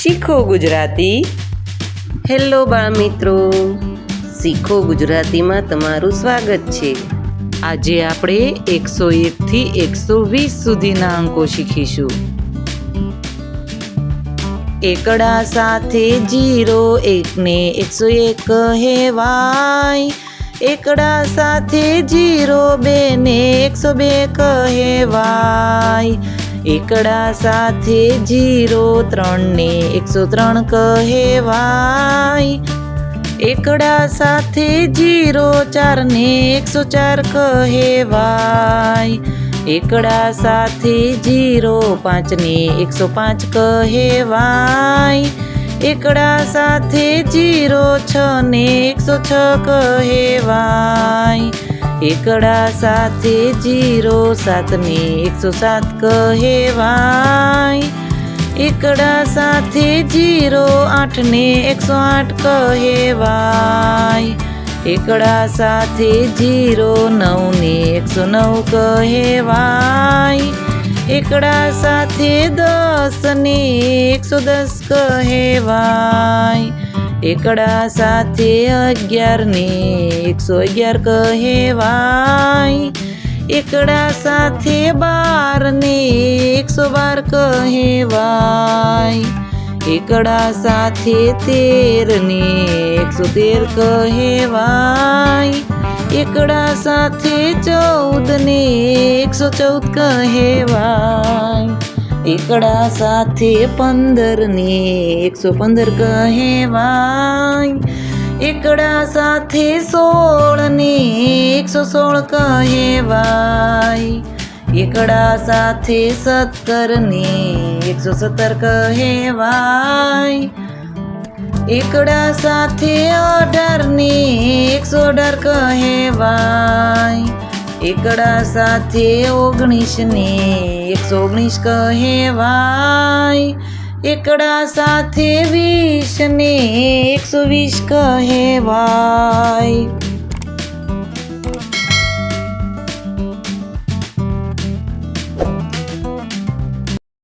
શીખો ગુજરાતી. હેલો બાળ મિત્રો શીખો ગુજરાતીમાં તમારું સ્વાગત છે. આજે આપણે એકસો એકથી એકસો વીસ સુધીના અંકો શીખીશું. એકડા સાથે જીરો એકને એકસો એક કહેવાય. એકડા સાથે જીરો બેને એકસો બે કહેવાય. એકડા સાથે જીરો ત્રણને એકસો ત્રણ કહેવાય. એકડા સાથે જીરો ચારને એકસો ચાર કહેવાય. એકડા સાથે જીરો પાંચને એકસો પાંચ કહેવાય. એકડા સાથે જીરો છ ને એકસો છ કહેવાય. એકડા સાથે જીરો સાતને એકસો સાત કહેવાય. એકડા સાથે જીરો આઠને એકસો આઠ કહેવાય. એકડા સાથે જીરો નવને એકસો નવ કહેવાય. એકડા સાથે દસ ને એકસો દસ કહેવાય. એકડા સાથે અગિયાર ને એકસો અગિયાર કહેવાય. એકડા સાથે બારને એકસો બાર કહેવાય. એકડા સાથે તેરને એકસો તેર કહેવાય. એકડા સાથે ચૌદને એકસો ચૌદ કહેવાય. એકડા સાથે પંદર ને એકસો પંદર કહેવાય. એકડા સાથે સોળ ને એકસો સોળ કહેવાય. એકડા સાથે સત્તર ને એકસો સત્તર કહેવાય. એકડા સાથે અઢાર ને એકસો અઢાર કહેવાય. એકડા સાથે ઓગણીસ ને એકસો ઓગણીસ કહેવાય. એકડા સાથે વીસ ને એકસો વીસ કહેવાય.